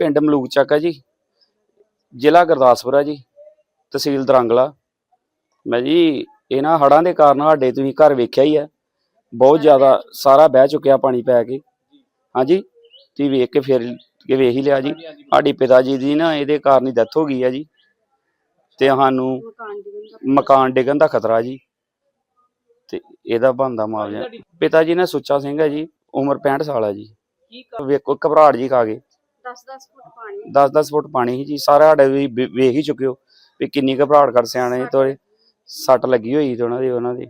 ਪਿੰਡ ਮਲੂਕ ਚੱਕ ਹੈ ਜੀ ਜ਼ਿਲ੍ਹਾ ਗੁਰਦਾਸਪੁਰ ਹੈ ਜੀ ਤਹਿਸੀਲ ਦਰੰਗਲਾ। ਮੈਂ ਜੀ ਇਹਨਾਂ ਹੜ੍ਹਾਂ ਦੇ ਕਾਰਨ ਸਾਡੇ ਤੁਸੀਂ ਘਰ ਵੇਖਿਆ ਹੀ ਹੈ ਬਹੁਤ ਜ਼ਿਆਦਾ ਸਾਰਾ ਬਹਿ ਚੁੱਕਿਆ ਪਾਣੀ ਪੈ ਕੇ। ਹਾਂਜੀ ਤੁਸੀਂ ਵੇਖ ਕੇ ਫਿਰ ਕੇ ਵੇਖ ਹੀ ਲਿਆ ਜੀ ਸਾਡੀ ਪਿਤਾ ਜੀ ਦੀ ਨਾ ਇਹਦੇ ਕਾਰਨ ਹੀ ਡੈਥ ਹੋ ਗਈ ਹੈ ਜੀ। ਤੇ ਸਾਨੂੰ ਮਕਾਨ ਡਿੱਗਣ ਦਾ ਖਤਰਾ ਜੀ। ਤੇ ਇਹਦਾ ਬਣਦਾ ਮੁਆਵਜ਼ਾ। ਪਿਤਾ ਜੀ ਨੇ ਸੁੱਚਾ ਸਿੰਘ ਹੈ ਜੀ ਉਮਰ 65 ਸਾਲ ਹੈ ਜੀ। ਵੇਖੋ ਘਬਰਾਹਟ ਜੀ ਖਾ ਗਏ 10-10 ਫੁੱਟ ਪਾਣੀ 10-10 ਫੁੱਟ ਪਾਣੀ ਸੀ ਜੀ ਸਾਰਾ ਸਾਡੇ ਵੀ ਵੇ- ਵੇਖ ਹੀ ਚੁੱਕਿਓ ਵੀ ਕਿੰਨੀ ਘਬਰਾਹਟ ਕਰ ਸਿਆਣੇ ਤੋਰੇ। ਸੱਟ ਲੱਗੀ ਹੋਈ ਤੇ ਉਹਨਾਂ ਦੀ ਉਹਨਾਂ ਦੀ।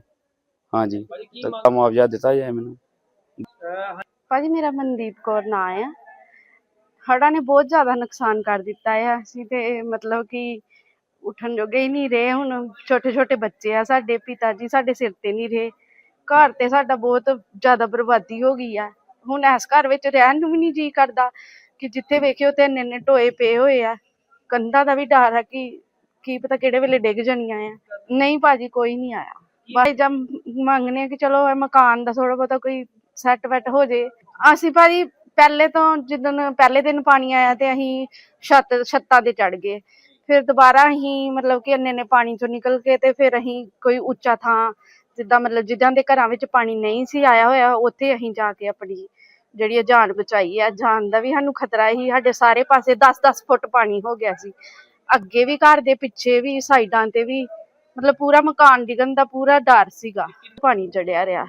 ਹਾਂਜੀ ਤਾਂ ਮੁਆਵਜ਼ਾ ਦਿੱਤਾ ਜਾਏ ਮੈਨੂੰ। ਭਾਜੀ ਮੇਰਾ ਮਨਦੀਪ ਕੌਰ ਨਾਂ ਆ। ਹੜ੍ਹਾਂ ਨੇ ਬਹੁਤ ਜ਼ਿਆਦਾ ਨੁਕਸਾਨ ਕਰ ਦਿੱਤਾ ਹੈ ਅਸੀਂ ਤੇ ਮਤਲਬ ਕਿ ਉੱਠਣ ਜੋਗੇ ਹੀ ਨਹੀਂ ਰਹੇ। ਹੁਣ ਛੋਟੇ ਛੋਟੇ ਬੱਚੇ ਆ ਸਾਡੇ ਪਿਤਾ ਜੀ ਸਾਡੇ ਸਿਰ ਤੇ ਨਹੀਂ ਰਹੇ। ਘਰ ਤੇ ਸਾਡਾ ਬਹੁਤ ਜ਼ਿਆਦਾ ਬਰਬਾਦੀ ਹੋ ਗਈ ਆ। ਹੁਣ ਇਸ ਘਰ ਵਿੱਚ ਰਹਿਣ ਨੂੰ ਵੀ ਨਹੀਂ ਜੀ ਕਰਦਾ। ਕਿ ਜਿੱਥੇ ਵੇਖਿਓ ਤੇ ਇੰਨੇ ਇੰਨੇ ਪਏ ਹੋਏ ਆ। ਕੰਧਾਂ ਦਾ ਵੀ ਡਰ ਆ ਕਿ ਕੀ ਪਤਾ ਕਿਹੜੇ ਵੇਲੇ ਡਿੱਗ ਜਾਣੀਆਂ ਆ। ਨਹੀਂ ਭਾਜੀ, ਕੋਈ ਨਹੀਂ ਆਇਆ। ਬਾਈ ਜਮ ਮੰਗਨੇ ਕਿ ਚਲੋ ਇਹ ਮਕਾਨ ਦਾ ਥੋੜਾ ਬਹੁਤਾ ਕੋਈ ਸੈੱਟ ਵੈਟ ਹੋ ਜੇ। ਅਸੀਂ ਭਾਜੀ ਪਹਿਲੇ ਤੋਂ ਜਿੱਦਣ ਪਹਿਲੇ ਦਿਨ ਪਾਣੀ ਆਇਆ ਤੇ ਅਸੀਂ ਛੱਤ, ਛੱਤਾਂ ਤੇ ਚੜ ਗਏ। ਫਿਰ ਦੁਬਾਰਾ ਅਸੀਂ ਮਤਲਬ ਕਿ ਇੰਨੇ ਨੇ ਪਾਣੀ ਚੋਂ ਨਿਕਲ ਕੇ ਤੇ ਫਿਰ ਅਸੀਂ ਕੋਈ ਉੱਚਾ ਥਾਂ ਜਿੱਦਾਂ ਮਤਲਬ ਜਿੱਦਾਂ ਦੇ ਘਰਾਂ ਵਿੱਚ ਪਾਣੀ ਨਹੀਂ ਸੀ ਆਇਆ ਹੋਇਆ, ਉੱਥੇ ਅਸੀਂ ਜਾ ਕੇ ਆਪਣੀ ਜਿਹੜੀ ਇਹ ਜਾਨ ਬਚਾਈ ਹੈ, ਜਾਨ ਦਾ ਵੀ ਸਾਨੂੰ ਖਤਰਾ ਸੀ ਸਾਡੇ ਸਾਰੇ ਪਾਸੇ 10-10 ਫੁੱਟ ਪਾਣੀ ਹੋ ਗਿਆ ਸੀ। ਅੱਗੇ ਵੀ ਘਰ ਦੇ ਪਿੱਛੇ ਵੀ ਸਾਈਡਾਂ ਤੇ ਵੀ ਮਤਲਬ ਪੂਰਾ ਮਕਾਨ ਡਿੱਗਣ ਦਾ ਪੂਰਾ ਡਰ ਸੀਗਾ। ਪਾਣੀ ਚੜਿਆ ਰਿਹਾ।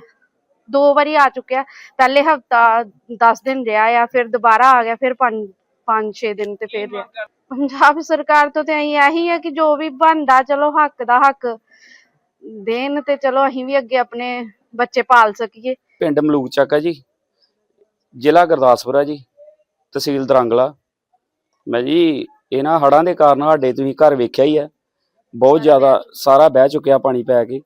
ਦੋ ਵਾਰੀ ਆ ਚੁੱਕਿਆ। ਪਹਿਲੇ ਹਫਤਾ 10 ਦਿਨ ਰਿਹਾ ਆ, ਫਿਰ ਦੁਬਾਰਾ ਆ ਗਿਆ, ਫਿਰ 5 5-6 ਦਿਨ ਤੇ ਫਿਰ ਰਿਹਾ। ਪੰਜਾਬ ਸਰਕਾਰ ਤੋਂ ਤੇ ਅਸੀਂ ਇਹੀ ਹੈ ਕਿ ਜੋ ਵੀ ਬਣਦਾ, ਚਲੋ ਹੱਕ ਦਾ ਹੱਕ ਦੇਣ ਤੇ ਚਲੋ ਅਸੀਂ ਵੀ ਅੱਗੇ ਆਪਣੇ ਬੱਚੇ ਪਾਲ ਸਕੀਏ। ਪਿੰਡ ਮਲੂਕ ਚੱਕਾ ਜੀ। ਜ਼ਿਲ੍ਹਾ ਗੁਰਦਾਸਪੁਰ ਹੈ ਜੀ ਤਹਿਸੀਲ ਦਰੰਗਲਾ। ਮੈਂ ਜੀ ਇਹਨਾਂ ਹੜ੍ਹਾਂ ਦੇ ਕਾਰਨ ਸਾਡੇ ਤੁਸੀਂ ਘਰ ਵੇਖਿਆ ਹੀ ਹੈ ਬਹੁਤ ਜ਼ਿਆਦਾ ਸਾਰਾ ਬਹਿ ਚੁੱਕਿਆ ਪਾਣੀ ਪੈ ਕੇ।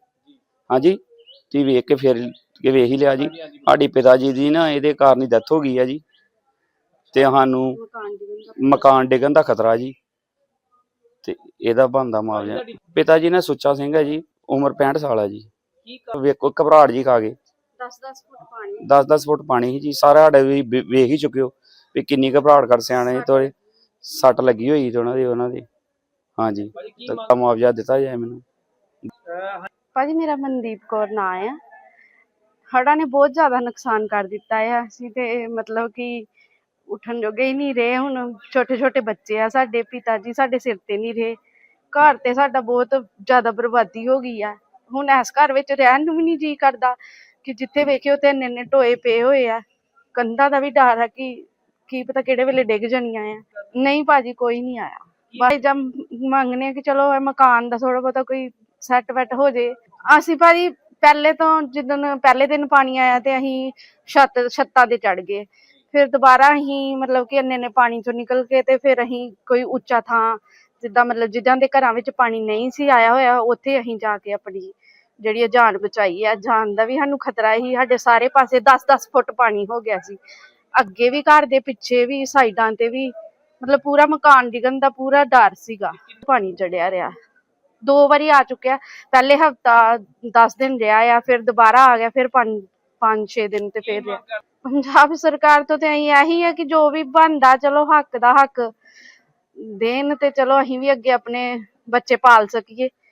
ਹਾਂਜੀ ਤੁਸੀਂ ਵੇਖ ਕੇ ਫਿਰ ਕੇ ਵੇਖ ਹੀ ਲਿਆ ਜੀ ਸਾਡੀ ਪਿਤਾ ਜੀ ਦੀ ਨਾ ਇਹਦੇ ਕਾਰਨ ਹੀ ਡੈਥ ਹੋ ਗਈ ਹੈ ਜੀ। ਤੇ ਸਾਨੂੰ ਮਕਾਨ ਡਿੱਗਣ ਦਾ ਖਤਰਾ ਜੀ। ਤੇ ਇਹਦਾ ਬਣਦਾ ਮੁਆਵਜ਼ਾ। ਪਿਤਾ ਜੀ ਨੇ ਸੁੱਚਾ ਸਿੰਘ ਹੈ ਜੀ ਉਮਰ 65 ਸਾਲ ਹੈ ਜੀ। ਵੇਖੋ ਘਬਰਾਹਟ ਜੀ ਖਾ ਗਏ 10-10 ਫੁੱਟ ਪਾਣੀ 10-10 ਫੁੱਟ ਪਾਣੀ ਸੀ ਜੀ ਸਾਰਾ ਸਾਡੇ ਵੀ ਵੇ- ਵੇਖ ਹੀ ਚੁੱਕਿਓ ਵੀ ਕਿੰਨੀ ਘਬਰਾਹਟ ਕਰ ਸਿਆਣੇ ਤੋਰੇ। ਸੱਟ ਲੱਗੀ ਹੋਈ ਤੇ ਉਹਨਾਂ ਦੀ ਉਹਨਾਂ ਦੀ। ਹਾਂਜੀ ਤਾਂ ਮੁਆਵਜ਼ਾ ਦਿੱਤਾ ਜਾਏ ਮੈਨੂੰ। ਭਾਜੀ ਮੇਰਾ ਮਨਦੀਪ ਕੌਰ ਨਾਂ ਆ। ਹੜ੍ਹਾਂ ਨੇ ਬਹੁਤ ਜ਼ਿਆਦਾ ਨੁਕਸਾਨ ਕਰ ਦਿੱਤਾ ਹੈ ਅਸੀਂ ਤੇ ਮਤਲਬ ਕਿ ਉੱਠਣ ਜੋਗੇ ਹੀ ਨਹੀਂ ਰਹੇ। ਹੁਣ ਛੋਟੇ ਛੋਟੇ ਬੱਚੇ ਆ ਸਾਡੇ ਪਿਤਾ ਜੀ ਸਾਡੇ ਸਿਰ ਤੇ ਨਹੀਂ ਰਹੇ। ਘਰ ਤੇ ਸਾਡਾ ਬਹੁਤ ਜ਼ਿਆਦਾ ਬਰਬਾਦੀ ਹੋ ਗਈ ਆ। ਹੁਣ ਇਸ ਘਰ ਵਿੱਚ ਰਹਿਣ ਨੂੰ ਵੀ ਨਹੀਂ ਜੀ ਕਰਦਾ। ਕਿ ਜਿੱਥੇ ਵੇਖਿਓ ਤੇ ਇੰਨੇ ਇੰਨੇ ਪਏ ਹੋਏ ਆ। ਕੰਧਾਂ ਦਾ ਵੀ ਡਰ ਆ ਕਿ ਕੀ ਪਤਾ ਕਿਹੜੇ ਵੇਲੇ ਡਿੱਗ ਜਾਣੀਆਂ ਆ। ਨਹੀਂ ਭਾਜੀ, ਕੋਈ ਨਹੀਂ ਆਇਆ। ਬਾਈ ਜਮ ਮੰਗਨੇ ਕਿ ਚਲੋ ਇਹ ਮਕਾਨ ਦਾ ਥੋੜਾ ਬਹੁਤਾ ਕੋਈ ਸੈੱਟ ਵੈਟ ਹੋ ਜੇ। ਅਸੀਂ ਭਾਜੀ ਪਹਿਲੇ ਤੋਂ ਜਿੱਦਣ ਪਹਿਲੇ ਦਿਨ ਪਾਣੀ ਆਇਆ ਤੇ ਅਸੀਂ ਛੱਤ, ਛੱਤਾਂ ਤੇ ਚੜ ਗਏ। ਫਿਰ ਦੁਬਾਰਾ ਅਸੀਂ ਮਤਲਬ ਕਿ ਇੰਨੇ ਨੇ ਪਾਣੀ ਚੋਂ ਨਿਕਲ ਕੇ ਤੇ ਫਿਰ ਅਸੀਂ ਕੋਈ ਉੱਚਾ ਥਾਂ ਜਿੱਦਾਂ ਮਤਲਬ ਜਿੱਦਾਂ ਦੇ ਘਰਾਂ ਵਿੱਚ ਪਾਣੀ ਨਹੀਂ ਸੀ ਆਇਆ ਹੋਇਆ, ਉੱਥੇ ਅਸੀਂ ਜਾ ਕੇ ਆਪਣੀ ਜਿਹੜੀ ਇਹ ਜਾਨ ਬਚਾਈ ਹੈ, ਜਾਨ ਦਾ ਵੀ ਸਾਨੂੰ ਖਤਰਾ ਸੀ ਸਾਡੇ ਸਾਰੇ ਪਾਸੇ 10-10 ਫੁੱਟ ਪਾਣੀ ਹੋ ਗਿਆ ਸੀ। ਅੱਗੇ ਵੀ ਘਰ ਦੇ ਪਿੱਛੇ ਵੀ ਸਾਈਡਾਂ ਤੇ ਵੀ ਮਤਲਬ ਪੂਰਾ ਮਕਾਨ ਡਿੱਗਣ ਦਾ ਪੂਰਾ ਡਰ ਸੀਗਾ, ਪਾਣੀ ਚੜਿਆ ਰਿਹਾ। ਦੋ ਵਾਰੀ ਆ ਚੁੱਕਿਆ, ਪਹਿਲੇ ਹਫਤਾ 10 ਦਿਨ ਰਿਹਾ ਆ, ਫਿਰ ਦੁਬਾਰਾ ਆ ਗਿਆ, ਫਿਰ 5 5-6 ਦਿਨ ਤੇ ਫਿਰ ਰਿਹਾ। ਪੰਜਾਬ ਸਰਕਾਰ ਤੋਂ ਤੇ ਅਸੀਂ ਇਹੀ ਹੈ ਕਿ ਜੋ ਵੀ ਬਣਦਾ, ਚਲੋ ਹੱਕ ਦਾ ਹੱਕ ਦੇਣ ਤੇ ਚਲੋ ਅਸੀਂ ਵੀ ਅੱਗੇ ਆਪਣੇ ਬੱਚੇ ਪਾਲ ਸਕੀਏ।